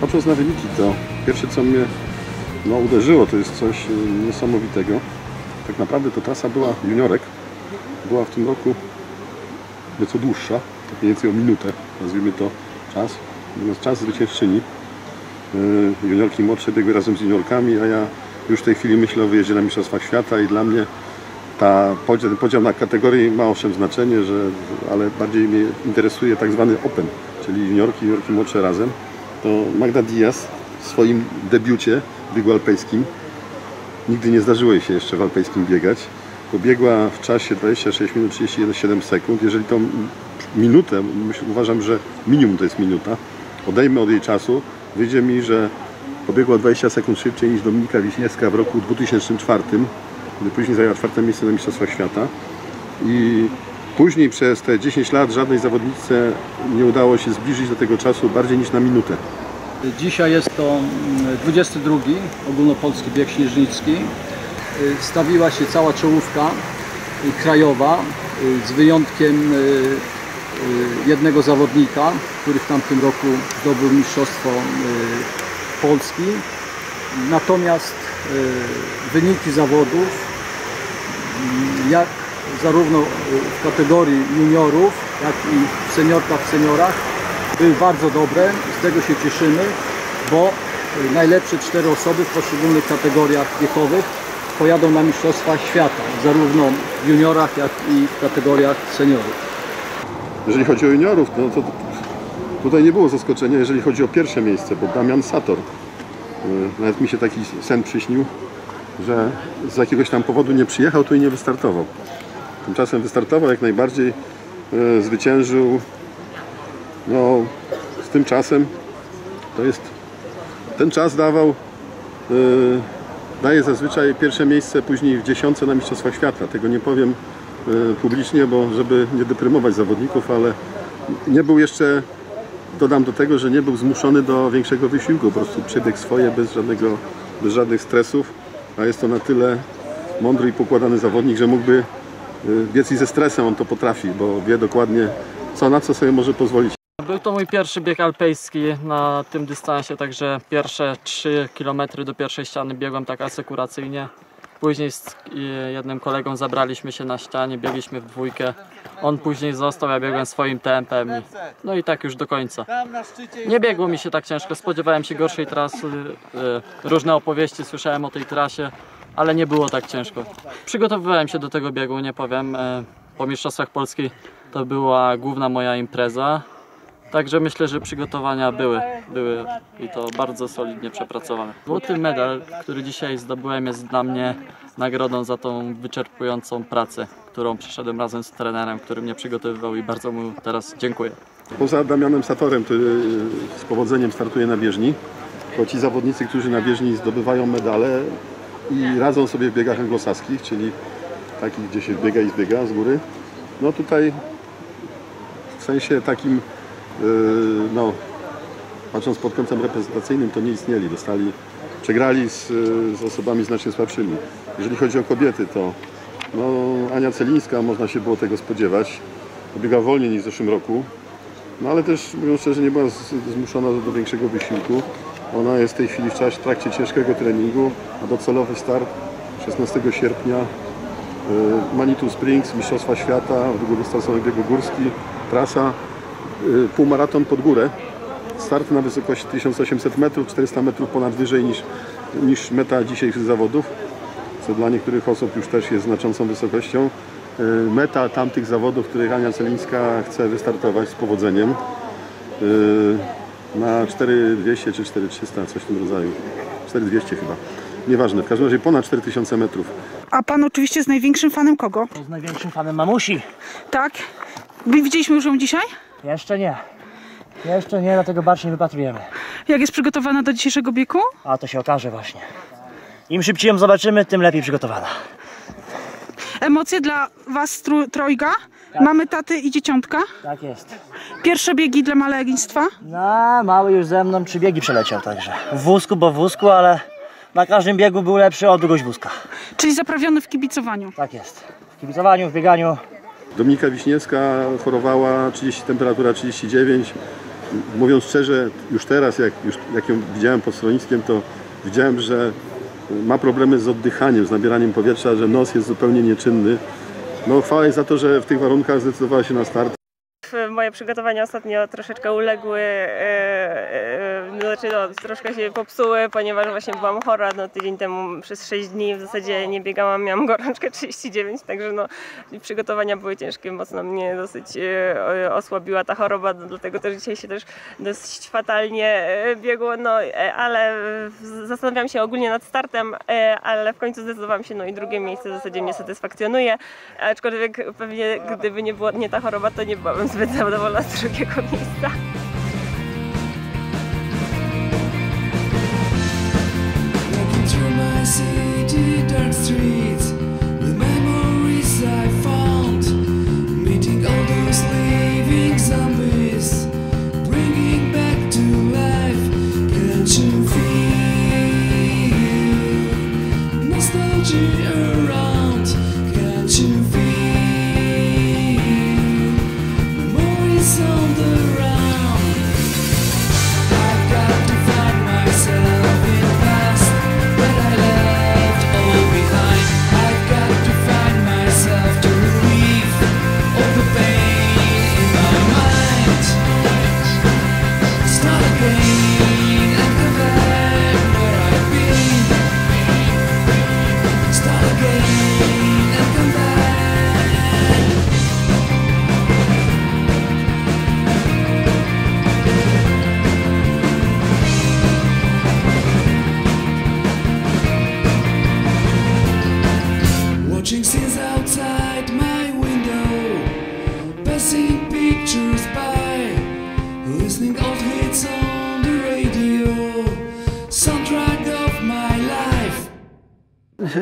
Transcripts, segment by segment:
patrząc na wyniki, to pierwsze co mnie no, uderzyło, to jest coś y, niesamowitego. Tak naprawdę to trasa była juniorek. Była w tym roku nieco dłuższa, tak mniej więcej o minutę, nazwijmy to czas. Natomiast czas zwyciężczyni. Y, Juniorki młodsze biegły razem z juniorkami, a ja już w tej chwili myślę o wyjeździe na Mistrzostwach Świata i dla mnie ta podział, ten podział na kategorie ma owszem znaczenie, że, ale bardziej mnie interesuje tak zwany Open, czyli juniorki, juniorki młodsze razem. To Magda Diaz w swoim debiucie w biegu alpejskim, nigdy nie zdarzyło jej się jeszcze w alpejskim biegać, pobiegła w czasie 26 minut 31,7 sekund. Jeżeli tą minutę, myślę, uważam, że minimum to jest minuta, odejmę od jej czasu, wyjdzie mi, że pobiegła 20 sekund szybciej niż Dominika Wiśniewska w roku 2004, kiedy później zajęła czwarte miejsce na Mistrzostwach Świata. I później przez te 10 lat żadnej zawodnicy nie udało się zbliżyć do tego czasu bardziej niż na minutę. Dzisiaj jest to mm, 22 ogólnopolski bieg śnieżnicki. Y, Stawiła się cała czołówka y, krajowa y, z wyjątkiem jednego zawodnika, który w tamtym roku zdobył Mistrzostwo Polski. Natomiast wyniki zawodów mm, jak zarówno y, w kategorii juniorów, jak i w seniorkach, w seniorach były bardzo dobre. Z tego się cieszymy, bo y, najlepsze cztery osoby w poszczególnych kategoriach wiekowych pojadą na Mistrzostwa Świata, zarówno w juniorach, jak i w kategoriach seniorów. Jeżeli chodzi o juniorów, no to tutaj nie było zaskoczenia, jeżeli chodzi o pierwsze miejsce, bo Damian Sator, y, nawet mi się taki sen przyśnił, że z jakiegoś tam powodu nie przyjechał tu i nie wystartował. Tymczasem wystartował jak najbardziej, y, zwyciężył. No, z tym czasem to jest, ten czas dawał, y, daje zazwyczaj pierwsze miejsce później w dziesiątce na Mistrzostwach Świata. Tego nie powiem y, publicznie, bo żeby nie deprymować zawodników, ale nie był jeszcze, dodam do tego, że nie był zmuszony do większego wysiłku, po prostu przebiegł swoje bez, żadnego, bez żadnych stresów, a jest to na tyle mądry i pokładany zawodnik, że mógłby biec i ze stresem, on to potrafi, bo wie dokładnie co na co sobie może pozwolić. Był to mój pierwszy bieg alpejski na tym dystansie, także pierwsze 3 km do pierwszej ściany biegłem tak asekuracyjnie. Później z jednym kolegą zabraliśmy się na ścianie, biegliśmy w dwójkę. On później został, ja biegłem swoim tempem. I, no i tak już do końca. Nie biegło mi się tak ciężko, spodziewałem się gorszej trasy. y, Różne opowieści słyszałem o tej trasie, ale nie było tak ciężko. Przygotowywałem się do tego biegu, nie powiem. y, Po Mistrzostwach Polski to była główna moja impreza. Także myślę, że przygotowania były, były i to bardzo solidnie przepracowane. Złoty medal, który dzisiaj zdobyłem jest dla mnie nagrodą za tą wyczerpującą pracę, którą przeszedłem razem z trenerem, który mnie przygotowywał i bardzo mu teraz dziękuję. Poza Damianem Satorem, który z powodzeniem startuje na bieżni, to ci zawodnicy, którzy na bieżni zdobywają medale i radzą sobie w biegach anglosaskich, czyli takich, gdzie się biega i zbiega z góry, no tutaj w sensie takim, yy, no patrząc pod kątem reprezentacyjnym, to nie istnieli. Dostali, przegrali z, z osobami znacznie słabszymi. Jeżeli chodzi o kobiety, to no, Ania Celińska, można się było tego spodziewać, biega wolniej niż w zeszłym roku, no ale też mówiąc szczerze nie była zmuszona do większego wysiłku. Ona jest w tej chwili w czasie, trakcie ciężkiego treningu, a docelowy start 16 sierpnia y, Manitou Springs, Mistrzostwa Świata w długodystansowy biegu górski, trasa y, półmaraton pod górę. Start na wysokości 1800 metrów, 400 metrów ponad wyżej niż, niż meta dzisiejszych zawodów, co dla niektórych osób już też jest znaczącą wysokością. Y, Meta tamtych zawodów, w których Ania Celińska chce wystartować z powodzeniem na 4200 czy 4300, coś w tym rodzaju. 4200 chyba. Nieważne, w każdym razie ponad 4000 metrów. A pan oczywiście jest największym fanem kogo? Z największym fanem mamusi. Tak? My widzieliśmy już ją dzisiaj? Jeszcze nie. Jeszcze nie, dlatego bardziej nie wypatrujemy. Jak jest przygotowana do dzisiejszego biegu? A to się okaże właśnie. Im szybciej ją zobaczymy, tym lepiej przygotowana. Emocje dla was tru, trojga? Mamy taty i dzieciątka? Tak jest. Pierwsze biegi dla maleństwa? No, mały już ze mną trzy biegi przeleciał także. W wózku, bo w wózku, ale na każdym biegu był lepszy o długość wózka. Czyli zaprawiony w kibicowaniu. Tak jest. W kibicowaniu, w bieganiu. Dominika Wiśniewska chorowała, 30, temperatura 39. mówiąc szczerze, już teraz, jak, już, jak ją widziałem pod schroniskiem, to widziałem, że ma problemy z oddychaniem, z nabieraniem powietrza, że nos jest zupełnie nieczynny. No chwała jej za to, że w tych warunkach zdecydowała się na start. Moje przygotowania ostatnio troszeczkę uległy, e, e, no, znaczy no, troszkę się popsuły, ponieważ właśnie byłam chora no, tydzień temu przez 6 dni w zasadzie nie biegałam, miałam gorączkę 39, także no, przygotowania były ciężkie, mocno mnie dosyć e, osłabiła ta choroba, no, dlatego też dzisiaj się też dosyć fatalnie e, biegło, no e, ale e, zastanawiam się ogólnie nad startem, e, ale w końcu zdecydowałam się, no i drugie miejsce w zasadzie mnie satysfakcjonuje, aczkolwiek pewnie gdyby nie była nie ta choroba, to nie byłabym zbyt zadowolona z drugiego miejsca.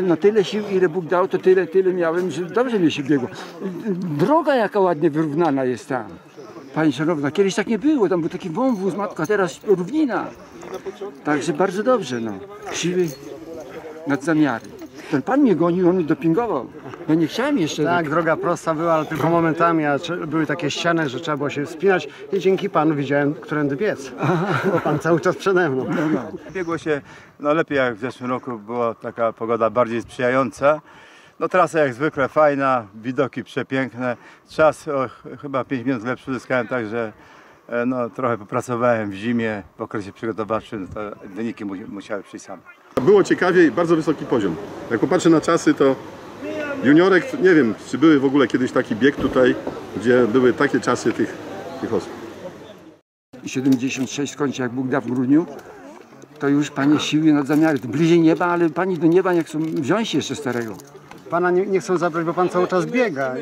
No tyle sił, ile Bóg dał, to tyle, tyle miałem, że dobrze mi się biegło. Droga jaka ładnie wyrównana jest tam. Pani Szanowna, kiedyś tak nie było, tam był taki wąwóz, matka, teraz równina. Także bardzo dobrze, no. Siły nad zamiary. Ten pan mnie gonił, on mnie dopingował. Ja nie chciałem jeszcze... Tak, droga prosta była, ale tylko momentami, a były takie ściany, że trzeba było się wspinać i dzięki panu widziałem, którędy biec. Bo pan cały czas przede mną. Biegło się no lepiej jak w zeszłym roku, była taka pogoda bardziej sprzyjająca. No trasa jak zwykle fajna, widoki przepiękne. Czas o, ch- chyba 5 minut lepszy uzyskałem, także e, no, trochę popracowałem w zimie, w okresie przygotowawczym, to wyniki mu, musiały przyjść same. Było ciekawie i bardzo wysoki poziom. Jak popatrzę na czasy, to juniorek, nie wiem, czy były w ogóle kiedyś taki bieg tutaj, gdzie były takie czasy tych, tych osób. 76 skończy, jak Bóg da w grudniu, to już panie siły nad zamiary. Bliżej nieba, ale pani do nieba nie chcą wziąć jeszcze starego. Pana nie, nie chcą zabrać, bo pan cały czas biega.